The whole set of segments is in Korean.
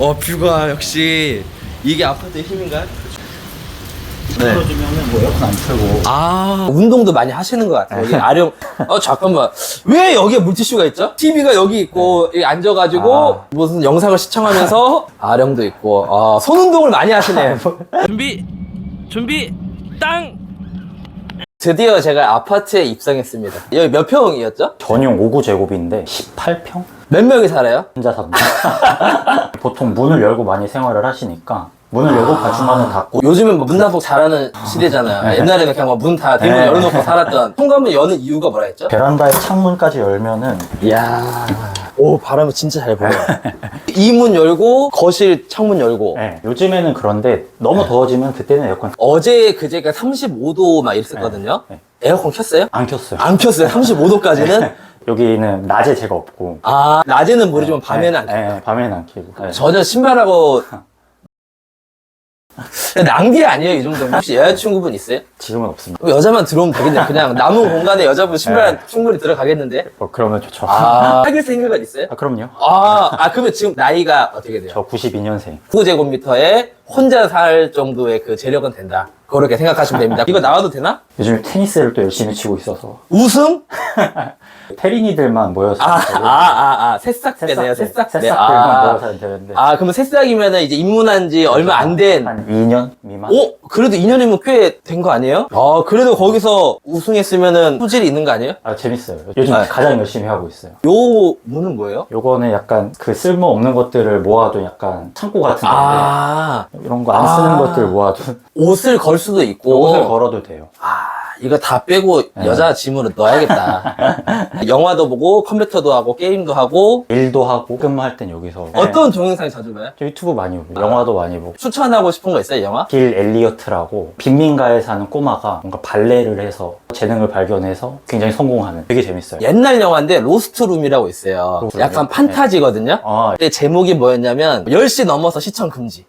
어 뷰가 역시 이게 아파트의 힘인가요? 네. 떨어지면은 뭐 에어컨 안 틀고 아 운동도 많이 하시는 것 같아요 여기 아령 어 잠깐만 왜 여기에 물티슈가 있죠? TV가 여기 있고 여기 앉아가지고 아. 무슨 영상을 시청하면서 아령도 있고 아, 손 운동을 많이 하시네 준비 준비 땅 드디어 제가 아파트에 입성했습니다 여기 몇 평이었죠? 전용 5구 제곱인데 18평? 몇 명이 살아요? 혼자 삽니다. 보통 문을 열고 많이 생활을 하시니까 문을 열고 가주만은 닫고 요즘은 뭐 문단속 잘하는 시대잖아요 옛날에는 그냥 문다 대문 네. 열어놓고 살았던 현관문 여는 이유가 뭐라 했죠? 베란다에 창문까지 열면은 이야. 오, 바람이 진짜 잘 불어요. 이 문 열고, 거실 창문 열고. 네, 요즘에는 그런데 너무 더워지면 그때는 에어컨 어제 그제가 35도 막 이랬었거든요. 네, 에어컨 켰어요? 안 켰어요. 안 켰어요. 35도까지는. 여기는 낮에 제가 없고 아, 낮에는 모르지만 밤에는 안 네, 켜요. 네, 밤에는 안 켜고 네. 전혀 신발하고. 낭비 아니에요, 이 정도면. 혹시 여자친구분 있어요? 지금은 없습니다. 여자만 들어오면 되겠네요. 그냥 남은 공간에 여자분 신발 네. 충분히 들어가겠는데. 뭐 그러면 좋죠. 아, 아, 사귈 생각은 있어요? 그럼요. 아, 아, 그러면 지금 나이가 어떻게 돼요? 저 92년생. 9제곱미터에 혼자 살 정도의 그 재력은 된다. 그렇게 생각하시면 됩니다. 이거 나와도 되나? 요즘 테니스를 또 열심히 치고 있어서 우승? 테린이들만 모여서 아, 아, 아, 아, 새싹대네요, 새싹대. 새싹들만 아, 모여서 되는데 아, 그러면 새싹이면은 이제 입문한 지 얼마 안 된. 한 2년 미만? 오, 그래도 2년이면 꽤 된 거 아니에요? 아, 그래도 거기서 우승했으면은 소질이 있는 거 아니에요? 아 재밌어요. 요즘 네. 가장 열심히 하고 있어요. 요 문은 뭐예요? 요거는 약간 그 쓸모 없는 것들을 모아둔 약간 창고 같은 건데 아, 이런 거 안 쓰는 아. 것들 모아둔 옷을 걸 수도 있고. 옷을 걸어도 돼요. 아, 이거 다 빼고 네. 여자 짐으로 넣어야겠다. 영화도 보고 컴퓨터도 하고 게임도 하고 일도 하고 근무할 땐 여기서 어떤 동영상 자주 봐요? 저 유튜브 많이 보고 영화도 많이 보고 추천하고 싶은 거 있어요, 영화? 빌 엘리어트라고 빈민가에 사는 꼬마가 뭔가 발레를 해서 재능을 발견해서 굉장히 성공하는 되게 재밌어요. 옛날 영화인데 로스트룸이라고 있어요. 로스트룸이요? 약간 판타지거든요. 아, 근데 제목이 뭐였냐면 10시 넘어서 시청 금지.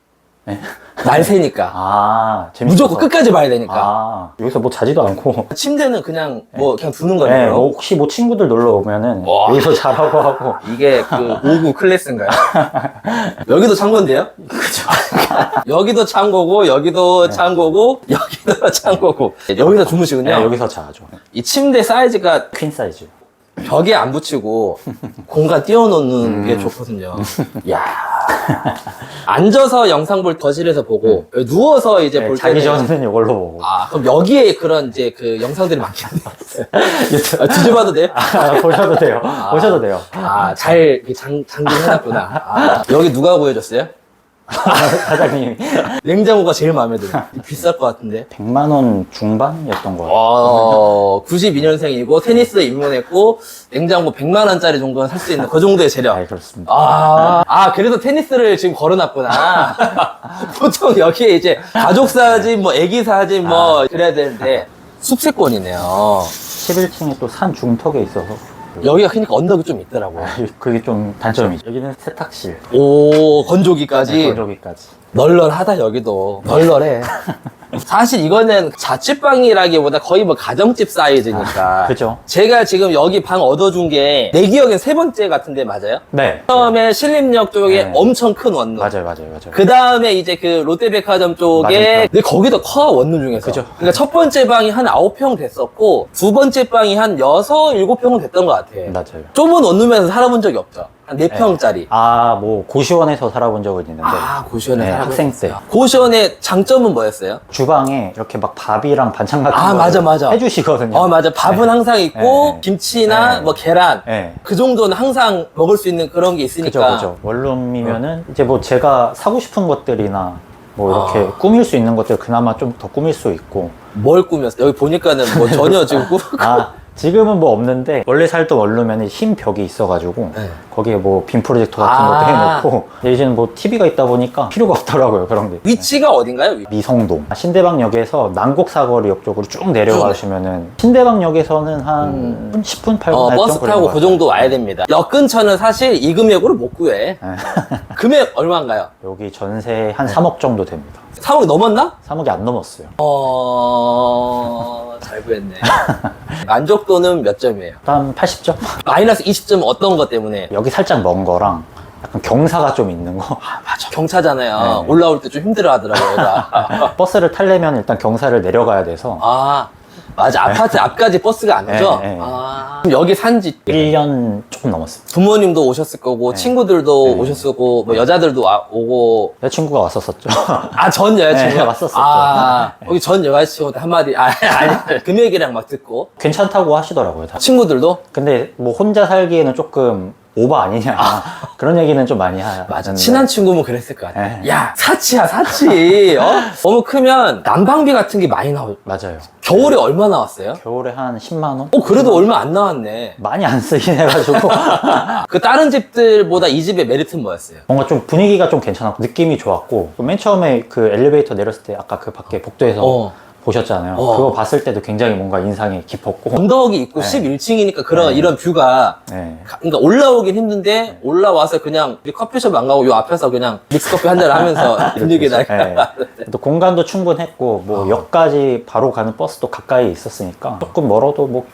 네. 날 새니까. 아 재밌어. 무조건 끝까지 봐야 되니까. 아 여기서 뭐 자지도 않고 침대는 그냥 뭐 그냥 두는 네, 거예요. 뭐 혹시 뭐 친구들 놀러 오면은 와. 여기서 자라고 하고 이게 그 5구 클래스인가요? 여기도 창고인데요? 그죠. 여기도 창고고, 여기도 창고고, 여기도 창고고. 여기서 주무시군요. 네, 여기서 자죠. 이 침대 사이즈가 퀸 사이즈. 벽에 안 붙이고 공간 띄워놓는 음. 게 좋거든요. 야 앉아서 영상 볼 거실에서 보고 누워서 이제 네, 볼 자기 때는 전에는 이걸로 보고. 아 그럼 여기에 그런 이제 그 영상들이 많겠네요. 아, 뒤집어도 돼요? 아, 보셔도 돼요. 보셔도 돼요. 아잘 장 장기해놨구나. 아, 여기 누가 구해줬어요? 사장님이 냉장고가 제일 마음에 들어. 비쌀 것 같은데. 100만 원 중반이었던 거 같아요. 어, 92년생이고 테니스에 입문했고 냉장고 100만 원짜리 정도는 살 수 있는 그 정도의 재력. 아, 그렇습니다. 아, 아, 그래서 테니스를 지금 걸어놨구나. 보통 여기에 이제 가족 사진, 뭐, 애기 사진, 뭐, 그래야 되는데, 숲세권이네요. 11층에 또 산 중턱에 있어서 여기가 그러니까 언덕이 좀 있더라고요. 그게 좀 단점이죠. 여기는 세탁실. 오, 건조기까지. 건조기까지. 널널하다, 여기도. 널널해. 사실 이거는 자취방이라기보다 거의 뭐 가정집 사이즈니까. 그죠? 제가 지금 여기 방 얻어준 게, 내 기억엔 세 번째 같은데 맞아요? 네. 처음에 신림역 쪽에 네. 엄청 큰 원룸. 맞아요, 맞아요, 맞아요. 그 다음에 이제 그 롯데백화점 쪽에 맞은편. 근데 거기도 커 원룸 중에서 그죠. 그러니까 첫 번째 방이 한 9평 됐었고 두 번째 방이 한 6, 7평은 됐던 것 같아 맞아요. 좁은 원룸에서 살아본 적이 없죠 한 4평짜리 아, 뭐 고시원에서 살아본 적은 있는데 아 고시원에 네, 살아본 학생 때 고시원의 장점은 뭐였어요? 주방에 이렇게 막 밥이랑 반찬 같은 아, 거 맞아, 맞아. 해주시거든요. 어 맞아 밥은 네. 항상 있고 네. 김치나 네. 뭐 계란 네. 그 정도는 항상 먹을 수 있는 그런 게 그죠, 있으니까 그죠. 원룸이면은 이제 뭐 제가 사고 싶은 것들이나 뭐 이렇게 아. 꾸밀 수 있는 것들 그나마 좀 더 꾸밀 수 있고 뭘 꾸몄어? 여기 보니까는 뭐 전혀 지금 꾸 아 지금은 뭐 없는데 원래 살던 원룸에는 흰 벽이 있어가지고 네. 거기에 뭐 빔 프로젝터 같은 아. 것도 해놓고 근데 이제는 뭐 TV가 있다 보니까 필요가 없더라고요 그런 게 위치가 어딘가요? 위- 미성동 신대방역에서 난곡사거리역 쪽으로 쭉 내려가시면은 신대방역에서는 한 10분 8분 어, 버스 타고 그 정도 와야 됩니다. 역 근처는 사실 이 금액으로 못 구해. 네. 금액 얼마인가요? 여기 전세 한 네. 3억 정도 됩니다 3억 넘었나? 3억이 안 넘었어요 어, 잘 구했네. 만족도는 몇 점이에요? 한 80점? 마이너스 20점 어떤 것 때문에? 여기 살짝 먼 거랑 약간 경사가 좀 있는 거. 맞아. 경차잖아요. 네. 올라올 때 좀 힘들어 하더라고요. 버스를 타려면 일단 경사를 내려가야 돼서 아, 맞아. 아파트 앞까지 버스가 안 오죠? 네, 네. 아, 그럼 여기 산지 1년 조금 넘었습니다. 부모님도 오셨을 거고, 친구들도 네. 오셨을 거고, 뭐 여자들도 와- 오고. 여자친구가 왔었었죠. 아, 전 여자친구? 네, 왔었었죠. 아, 거기 전 여자친구한테 한마디, 아, 아니, 금액이랑 막 듣고. 괜찮다고 하시더라고요. 다. 친구들도? 근데 뭐 혼자 살기에는 조금 오버 아니냐 그런 얘기는 좀 많이 하. 맞아. 하는데. 친한 친구면 그랬을 것 같아. 네. 야, 사치야, 사치. 어? 너무 크면 난방비 같은 게 많이 나올 맞아요. 겨울에 얼마 나왔어요? 겨울에 한 10만 원? 어, 그래도 얼마 안 나왔네. 많이 안 쓰긴 해가지고 그 다른 집들보다 이 집의 메리트는 뭐였어요? 뭔가 좀 분위기가 좀 괜찮았고 느낌이 좋았고 맨 처음에 그 엘리베이터 내렸을 때 아까 그 밖에 복도에서 어. 보셨잖아요. 어. 그거 봤을 때도 굉장히 뭔가 인상이 깊었고 언덕이 있고 네. 11층이니까 그런 네. 이런 뷰가 네. 가- 그러니까 올라오긴 힘든데 올라와서 그냥 우리 커피숍 안 가고 요 앞에서 그냥 믹스커피 한 잔 하면서 분위기 나니까 네. 또 공간도 충분했고 뭐 역까지 바로 가는 버스도 가까이 있었으니까 조금 멀어도 뭐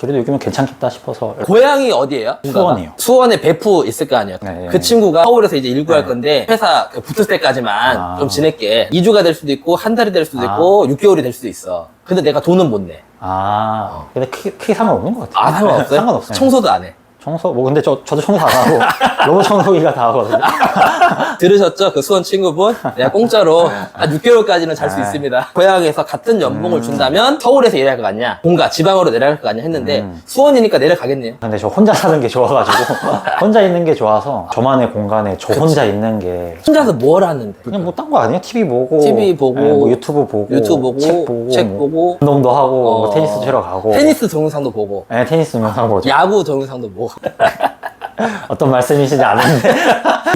그래도 여기면 괜찮겠다 싶어서 고향이 어디예요? 수원이요. 수원에 베프 있을 거 아니에요. 네, 그 네. 친구가 서울에서 이제 일구할 네. 건데 회사 그 붙을 때까지만 아. 좀 지낼게. 2주가 될 수도 있고 한 달이 될 수도 아. 있고 6개월이 될 수도 있어. 근데 내가 돈은 못 내. 아 근데 크게, 크게 상관없는 것 같아요. 아 상관없어요? 상관없어요. 청소도 안 해. 청소 뭐 근데 저 저도 청소 안 하고 로봇 청소기가 다 하거든요. 들으셨죠? 그 수원 친구분? 내가 공짜로 한 6개월까지는 잘수 네. 있습니다. 고향에서 같은 연봉을 준다면 서울에서 일할 것 같냐? 본가, 지방으로 내려갈 것 같냐 했는데 음. 수원이니까 내려가겠네요. 근데 저 혼자 사는 게 좋아가지고 혼자 있는 게 좋아서 저만의 공간에 저 혼자 있는 게 혼자서 뭘 하는데? 그냥 뭐 딴 거 아니에요? TV 보고 TV 보고, 예, 뭐 유튜브 보고 유튜브 보고, 책 보고 책 뭐 보고. 운동도 하고 뭐 어. 테니스 치러 가고 테니스 동영상도 보고, 네, 테니스 영상 보죠. 야구 동영상도 보고. 어떤 말씀이신지 아는데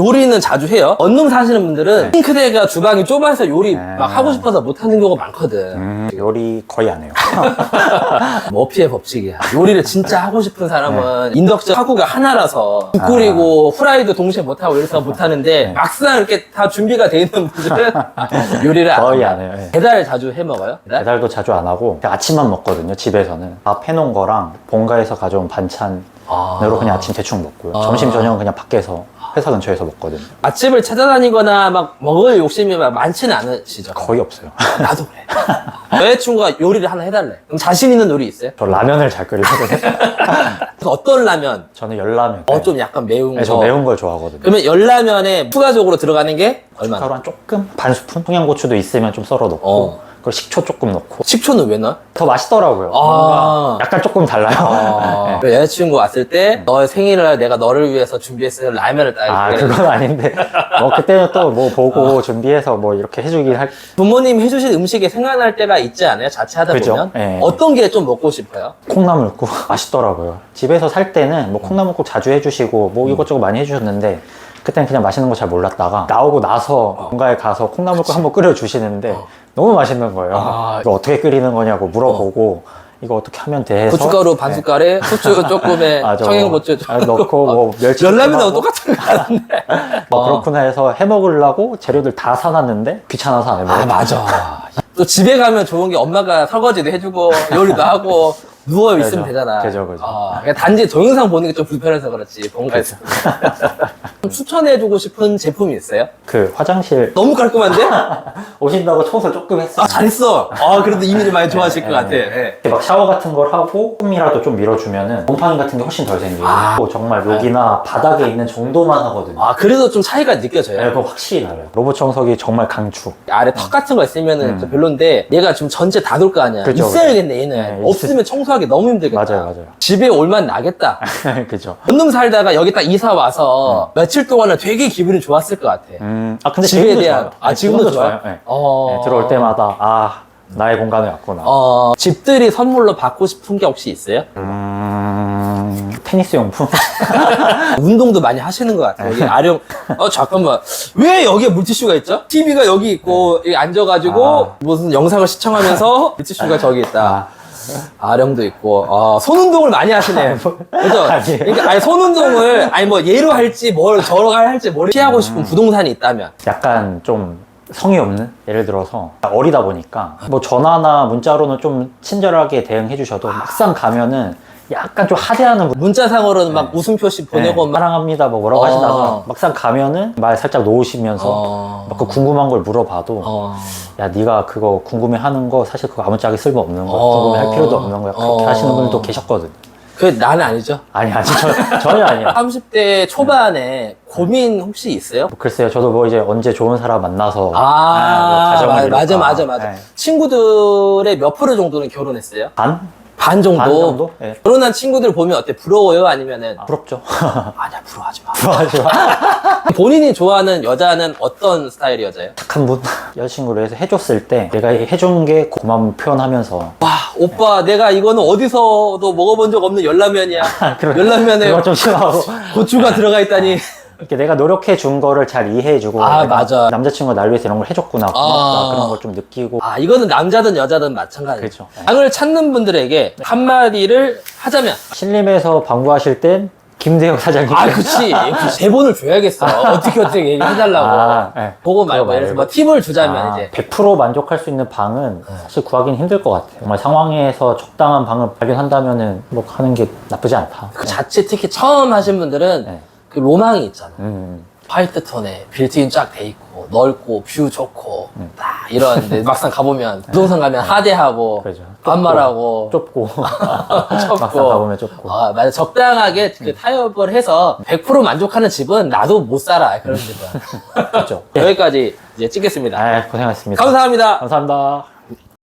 요리는 자주 해요. 언능 사시는 분들은 싱크대가 주방이 좁아서 요리 네. 막 하고 싶어서 못 하는 경우가 많거든. 음, 요리 거의 안 해요. 머피의 법칙이야. 요리를 진짜 하고 싶은 사람은 인덕션 하구가 하나라서 국 끓이고 후라이도 동시에 못 하고 이래서 못 하는데 막상 이렇게 다 준비가 돼 있는 분들은 요리를 안 거의 해요. 안 해요. 예. 배달 자주 해 먹어요? 배달? 배달도 자주 안 하고 그냥 아침만 먹거든요. 집에서는 밥 해놓은 거랑 본가에서 가져온 반찬 아. 그냥 아침 대충 먹고요. 아. 점심 저녁은 그냥 밖에서 회사 근처에서 먹거든요. 맛집을 찾아다니거나 막 먹을 욕심이 막 많지는 않으시죠? 거의 없어요. 나도 그래. 여자친구가 요리를 하나 해달래. 그럼 자신 있는 요리 있어요? 저 라면을 잘 끓이거든요. 그래서 어떤 라면? 저는 열라면. 어, 좀 약간 매운 네, 거. 저 매운 걸 좋아하거든요. 그러면 열라면에 추가적으로 들어가는 게 얼마나? 가루 한 조금 반 스푼 청양고추도 있으면 좀 썰어 넣고 어. 그리고 식초 조금 넣고 식초는 왜 넣어? 더 맛있더라고요. 아. 뭔가 약간 조금 달라요. 아, 그 여자친구 왔을 때 너의 생일을 내가 너를 위해서 준비했을 라면을 딱아 그건 아닌데 뭐 그때는 또 뭐 보고 준비해서 뭐 이렇게 해주긴 할 부모님 해주신 음식이 생각날 때가 있지 않아요? 자취하다 그죠? 보면 예. 어떤 게 좀 먹고 싶어요? 콩나물국 맛있더라고요. 집에서 살 때는 뭐 콩나물국 자주 해주시고 뭐 이것저것 많이 해주셨는데 그때는 그냥 맛있는 거 잘 몰랐다가 나오고 나서 뭔가에 가서 콩나물국 한번 끓여 주시는데 너무 맛있는 거예요. 아. 이거 어떻게 끓이는 거냐고 물어보고 이거 어떻게 하면 돼 해서 고춧가루 반 숟갈에 후추 조금에 맞아. 청양고추 아, 조금 넣고 뭐 멸치 열라면하고 조금 하고. 똑같은 거 같은데 뭐 어. 그렇구나 해서 해 먹으려고 재료들 다 사놨는데 귀찮아서 안 해먹어요. 아 맞아 또 집에 가면 좋은 게 엄마가 설거지도 해주고 요리도 하고 누워 있으면. 되잖아 그죠, 그죠. 아, 그냥 단지 동영상 보는 게 좀 불편해서 그렇지 뭔가에서 좀 추천해주고 싶은 제품이 있어요? 그 화장실 너무 깔끔한데? 오신다고 청소 조금 했어요. 아 잘했어 아 그래도 이미를 많이 좋아하실 것 네, 같아 네. 예. 이렇게 막 샤워 같은 걸 하고 홈이라도 좀 밀어주면은 곰팡이 같은 게 훨씬 덜 생기고 아. 또 정말 여기나 바닥에 있는 정도만 하거든요. 아 그래도 좀 차이가 느껴져요 네, 그거 확실히 달라요. 로봇 청소기 정말 강추. 아래 턱 같은 거 있으면은 음. 좀 별론데 얘가 지금 전체 다 돌 거 아니야 그죠, 있어야겠네 얘는 네, 있- 없으면 청소하기 너무 힘들겠다 맞아요, 맞아요. 집에 올만 나겠다 그죠. 원룸 살다가 여기 딱 이사 와서 며칠 동안은 되게 기분이 좋았을 것 같아 음, 아 근데 집에 지금도 대한 좋아요. 아 네, 지금도 좋아요? 네. 어... 네, 들어올 때마다 아 나의 공간에 왔구나. 어, 집들이 선물로 받고 싶은 게 혹시 있어요? 음, 테니스 용품. 운동도 많이 하시는 것 같아요. 여기 아령, 어, 잠깐만. 왜 여기에 물티슈가 있죠? TV가 여기 있고, 여기 앉아가지고, 아. 무슨 영상을 시청하면서 물티슈가 저기 있다. 아령도 있고, 아, 손 운동을 많이 하시네. 그죠? 아니에요. 그러니까, 아니, 손 운동을, 아니, 뭐, 얘로 할지, 뭘, 저로 할지, 뭘 피하고 싶은 부동산이 있다면. 약간 좀 성의 없는 예를 들어서 어리다 보니까 뭐 전화나 문자로는 좀 친절하게 대응해 주셔도 막상 가면은 약간 좀 하대하는 분. 문자상으로는 막 웃음 표시 보내고 네, 막 사랑합니다 뭐 뭐라고 어. 하시다가 막상 가면은 말 살짝 놓으시면서 어. 막그 궁금한 걸 물어봐도 어. 야 네가 그거 궁금해하는 거 사실 그거 아무짝에 쓸모 없는 거야 어. 궁금해할 필요도 없는 거야 그렇게 어. 하시는 분들도 계셨거든 그 나는 아니죠. 아니 아니 저, 전혀 아니야 30대 초반에 고민 혹시 있어요? 글쎄요 저도 뭐 이제 언제 좋은 사람 만나서 아, 뭐 가정을 맞아, 맞아, 이룰까. 맞아, 맞아. 네. 친구들의 몇 프로 정도는 결혼했어요? 반? 반 정도? 반 정도? 네. 결혼한 친구들 보면 어때? 부러워요? 아니면은? 부럽죠 아니야, 부러워하지 마. 부러워하지 마 본인이 좋아하는 여자는 어떤 스타일의 여자예요? 착한 분 여자친구를 해서 해줬을 때 내가 해준 게 고마움 표현하면서 와, 오빠, 내가 이거는 어디서도 먹어본 적 없는 열라면이야. 그런- 열라면에 그거 좀 고추가 들어가 있다니. 이렇게 내가 노력해 준 거를 잘 이해해주고 아, 내가 맞아. 남자친구가 날 위해서 이런 걸 해줬구나 고맙다 아. 그런 걸 좀 느끼고 아, 이거는 남자든 여자든 마찬가지죠. 그렇죠. 네. 방을 찾는 분들에게 한마디를 하자면. 신림에서 방구하실 땐 김대혁 사장님 아, 그치. 그치. 대본을 줘야겠어. 어떻게 어떻게 얘기해달라고. 아, 네. 그거 말고, 그거 예를 들어서 말고. 뭐 팁을 주자면 아, 이제. 100% 만족할 수 있는 방은 사실 구하기는 힘들 것 같아요. 정말 상황에서 적당한 방을 발견한다면은 뭐 하는 게 나쁘지 않다. 그 자체 특히 처음 하신 분들은 네. 그 로망이 있잖아. 음, 화이트 톤에 빌트인 쫙 돼 있고 넓고 뷰 좋고 음. 딱 이런데 막상 가보면 부동산 가면 하대하고 그죠. 반말하고 좁고 좁고 막상 가보면 좁고. 아, 맞아 적당하게 그 타협을 해서 100% 만족하는 집은 나도 못 살아 그런 집은 그렇죠. 여기까지 이제 찍겠습니다 아, 고생하셨습니다. 감사합니다. 감사합니다.